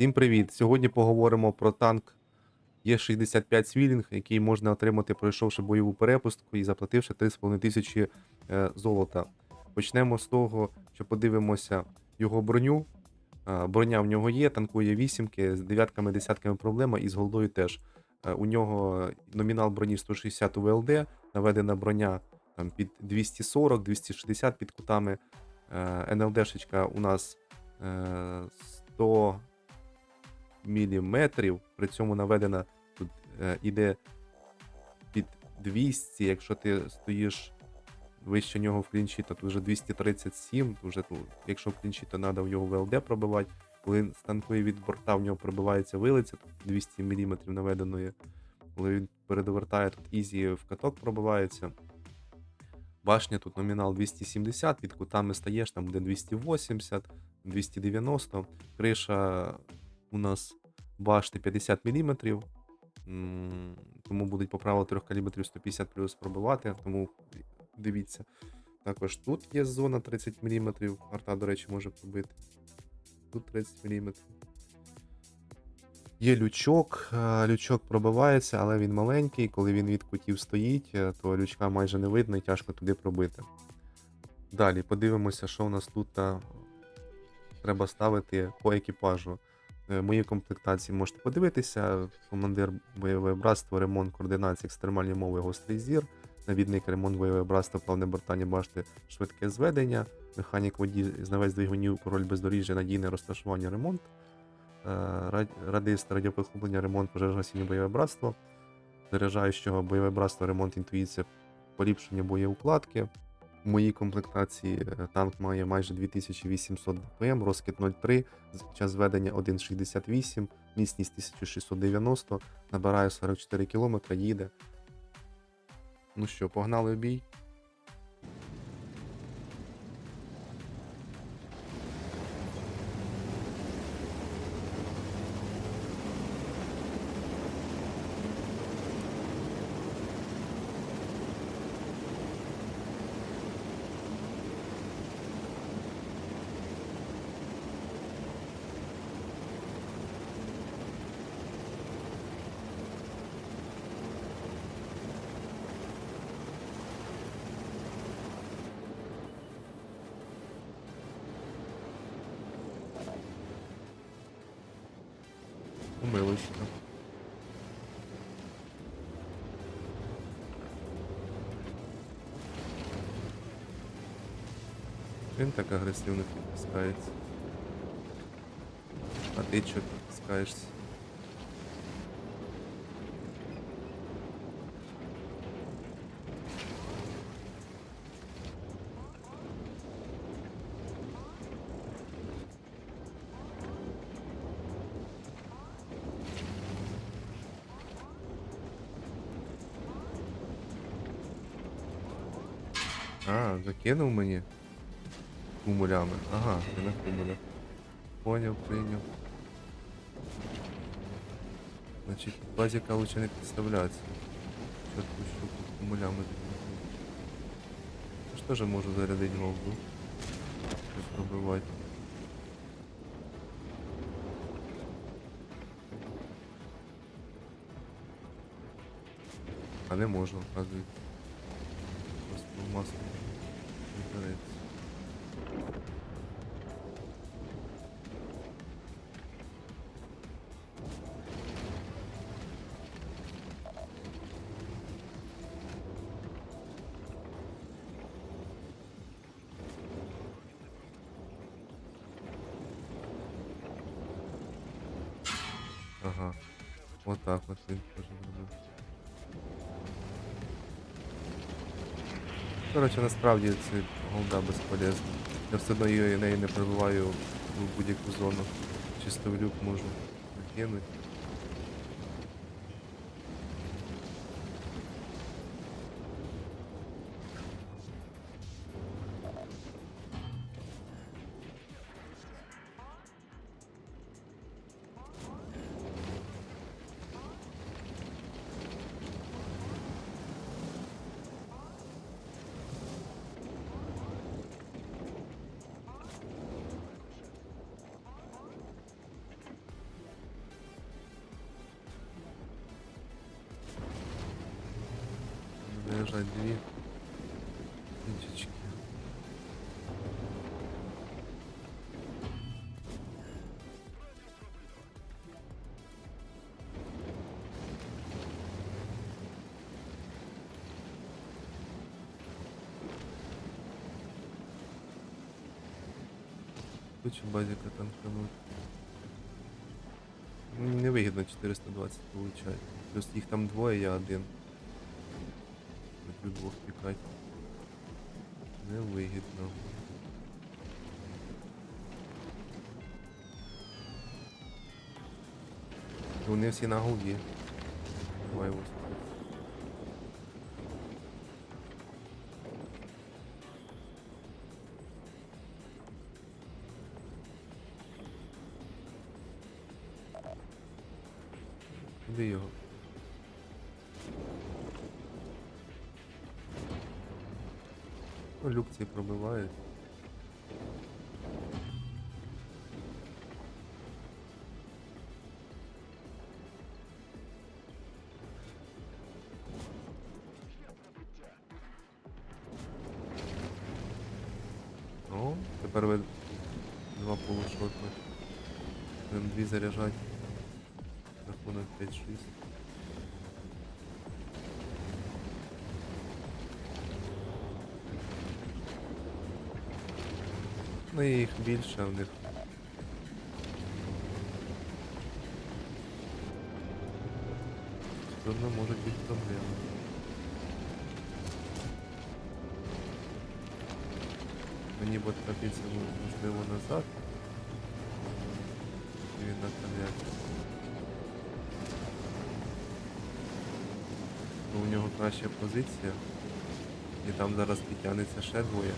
Всім привіт! Сьогодні поговоримо про танк Є65 Свілінг, який можна отримати, пройшовши бойову перепустку і заплативши 3,5 тисячі е, золота. Почнемо з того, що подивимося його броню. Е, Броня в нього є, танкує вісімки, з дев'ятками, десятками проблема і з голдою теж. Е, У нього номінал броні 160 УВЛД, наведена броня там, під 240-260 під кутами. НЛДшечка у нас е, 100 міліметрів, при цьому наведена тут е, іде під 200, якщо ти стоїш вище нього в клінчі, то тут вже 237, то вже, ну, якщо в клінчі, то треба в його ВЛД пробивати. Коли станкує від борта, в нього пробивається вилиця, тут 200 мм наведеної. Коли він передовертає, тут ізі в каток пробивається. Башня тут номінал 270, під кутами стаєш, там буде 280, 290. Криша у нас башти 50 мм. Тому будуть по правилу 3 калібрів 150 плюс пробивати. Тому дивіться. Також тут є зона 30 мм. Арта, до речі, може пробити. Тут 30 мм. Є лючок. е, Лючок пробивається, але він маленький. Коли він від кутів стоїть, е, то лючка майже не видно і тяжко туди пробити. Далі подивимося, що у нас тут е, треба ставити по екіпажу. Е, Мої комплектації можете подивитися. Командир бойове братство, ремонт координації, екстремальні мови, гострий зір, навідник ремонт бойове братство, плавне бортання башти, швидке зведення, механік водій, знавець двигунів, король бездоріжжя, надійне розташування, ремонт, е, радист, радіопохоплення, ремонт, пожежогасіння бойове братство, заряджаючого бойове братство, ремонт інтуїція, поліпшення боєукладки. В моїй комплектації е, танк має майже 2800 ДПМ, розкид 0,3, час ведення 1,68, міцність 1690, набирає 44 км, їде. Ну що, погнали в бій? Умилочка. Він так агресивно підпускається. А ти чого підпускаєшся? А, закинув мені кумулями. Ага, ти на кумулях. Поняв, прийняв. Значить, базіка лучше не підставлятися. Чотку щуку кумулями. Я ж теж можу зарядити голду. Щось пробивати. А не можу, оказується. Масло береться. Ага. Вот так вот він теж зробив. Коротше, насправді це голда безполезна. Я все одно її неї не пробиваю в будь-яку зону. Чисто в люк можу накинути. Заряджати дві іншечки. Хочу базика танкануть. Невигідно 420 получать. Плюс їх там двоє, я один. Хочу двох пікати. Невигідно. Вони всі на голді. Давай ось. Ви два полушотних. Будемо дві заряджати. Рахунок 5-6. Ну і їх більше в них. Складно можуть бути проблеми. Мені б трапиться можливо назад. І він на конверті. У нього краща позиція. І там зараз підтягнеться ще двоє.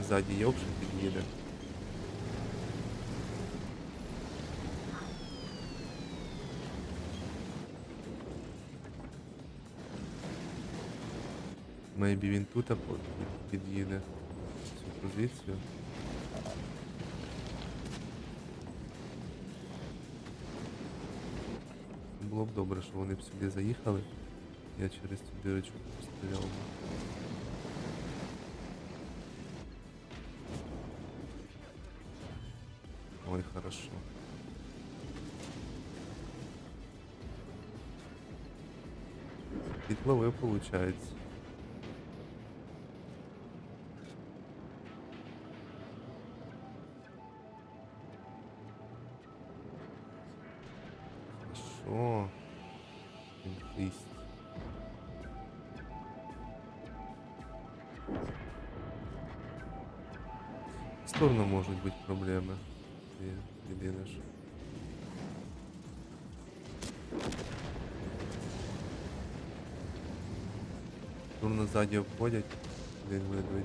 І ззаді Йокши під'їде. Мейбі він тут під'їде цю позицію. Було б добре, що вони б сюди заїхали. Я через цю дирочку постріляв би. Ой, хорошо. Підловив, получается. Бути проблеми. проблемы єдине що. Турно ззаді обходять. Один буде.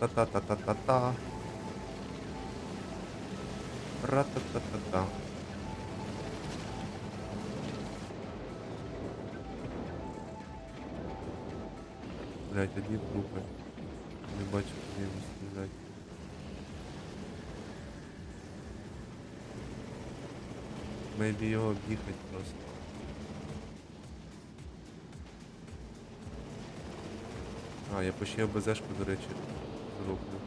Та-та-та-та-та-та-та. Ра-та-та-та-та. Блять, одні трупи. Не бачу, куди їм стріляти. Мейбі його об'їхать просто. А, я почти ОБЗшку, до речі, зроблю.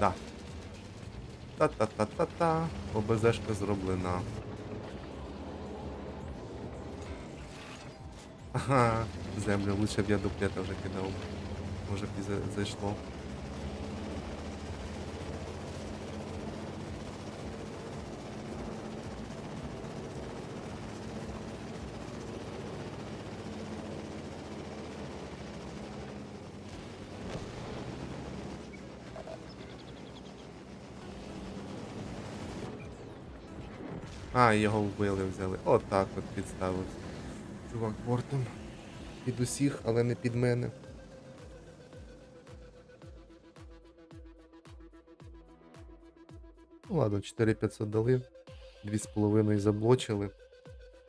Да. Та-та-та-та-та. ОБЗшка зроблена. Ага, землю лучше б я дуплета вже кидав. Може б і за- зайшло. А, його вбили, взяли. Отак от підставився. Чувак бортом. Під усіх, але не під мене. Ну ладно, 4500 дали, 2,5 заблочили,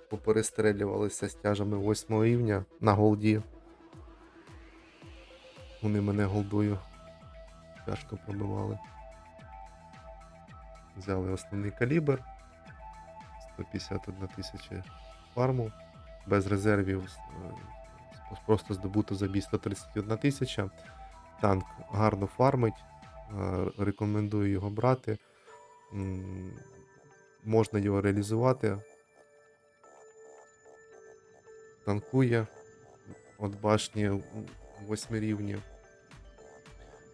поперестрелювалися з стяжами 8 рівня на голді. Вони мене голдою тяжко пробивали. Взяли основний калібр. 151 тисяча фарму. Без резервів е, просто здобуто за бій 131 тисяча. Танк гарно фармить. е, Рекомендую його брати. Можна його реалізувати. Танкує от башні м, восьмирівні.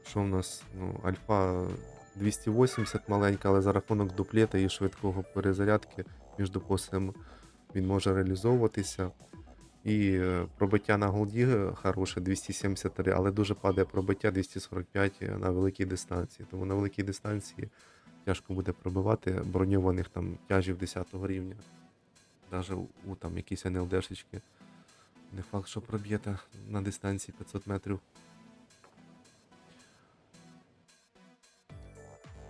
Що в нас? Ну, альфа 280 маленька, але за рахунок дуплета і швидкого перезарядки між допосем він може реалізовуватися. І е, пробиття на голді е, хороше 273, але дуже падає пробиття 245 на великій дистанції. Тому на великій дистанції тяжко буде пробивати броньованих там тяжів 10 рівня. Навіть у там якісь НЛДшечки. Не факт, що проб'єте на дистанції 500 метрів.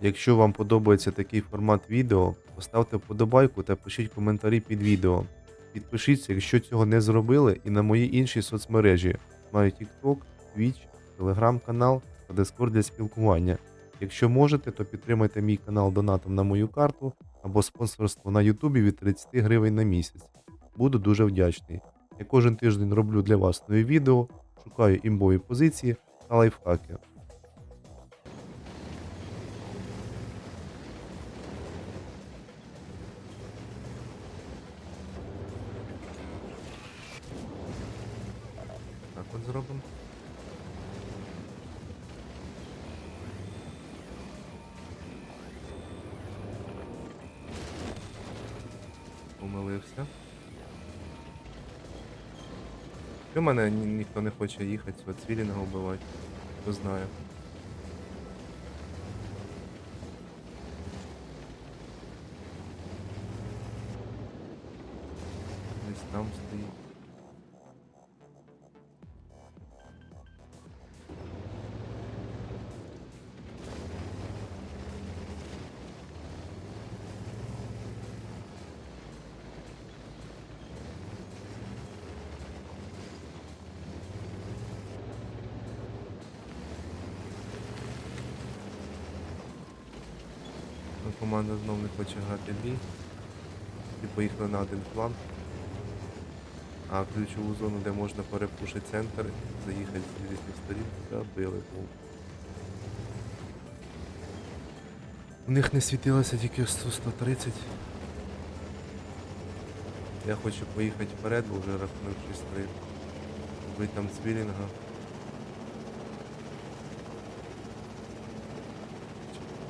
Якщо вам подобається такий формат відео, поставте вподобайку та пишіть коментарі під відео. Підпишіться, якщо цього не зробили, і на мої інші соцмережі. Маю TikTok, Twitch, Telegram канал та Discord для спілкування. Якщо можете, то підтримайте мій канал донатом на мою карту або спонсорство на Ютубі від 30 гривень на місяць. Буду дуже вдячний. Я кожен тиждень роблю для вас нові відео, шукаю імбові позиції та лайфхаки. От зробимо. Помилився. Чому мене ні- ніхто не хоче їхати цього цвілінга вбивати? Хто знає. Десь там стоїть. Команда знов не хоче грати бій. І поїхали на один фланг. А ключову зону, де можна перепушити центр, заїхати з різних сторін, забили гол. У них не світилося тільки 100-130. Я хочу поїхати вперед, бо вже рахунок 6-3. Вбити там цвілінга.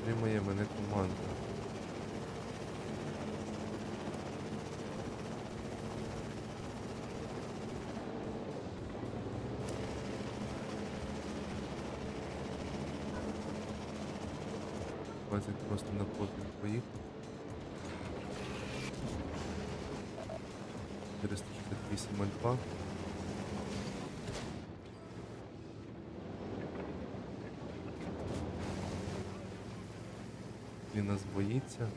Підтримує мене команда? Базик просто на профіль поїхав. 468 альфа. Він нас боїться.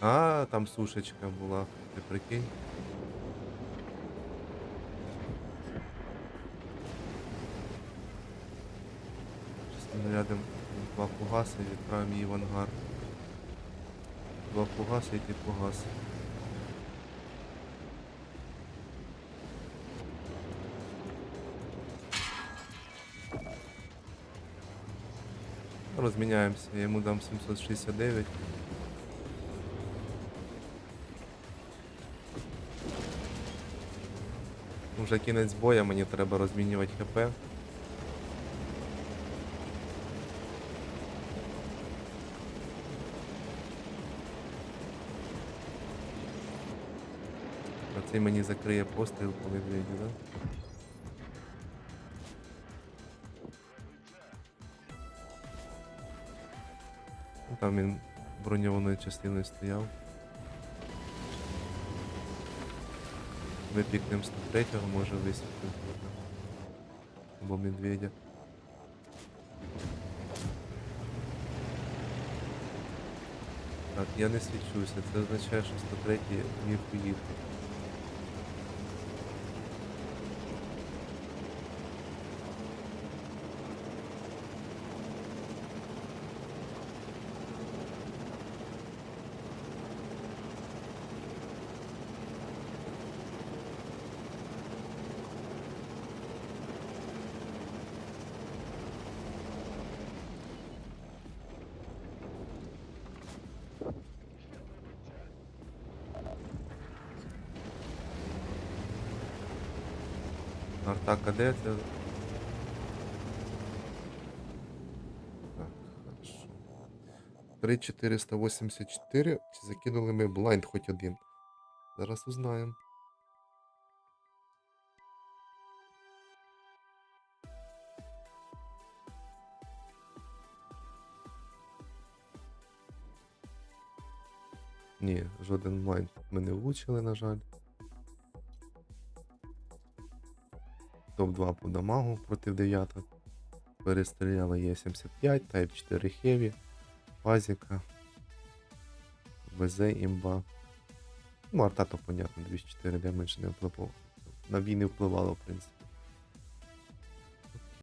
А, там сушечка була, ти прикинь. Чисто два фугаси і відправимо її в ангар. Два фугаси і ті. Розміняємося, я йому дам 769. Вже кінець боя, мені треба розмінювати ХП. ти мені закриє постріл коли медведю, так? Да? Там він броньованою частиною стояв. Ми пікнемо 103-го, може висвітлити. Або медведя. Так, я не свічуся, це означає, що 103-й не поїхав. Поїхати. Артака де це? Так, хорошо. 3484. Чи закинули ми блайнд хоч один? Зараз узнаємо. Ні, жоден блайнд ми не влучили, на жаль. Топ-2 по дамагу проти 9. Перестріляли Є75, Type 4 Heavy, Пазіка, ВЗ імба. Ну, арта то понятно, 204 демедж не впливало. На бій не впливало, в принципі.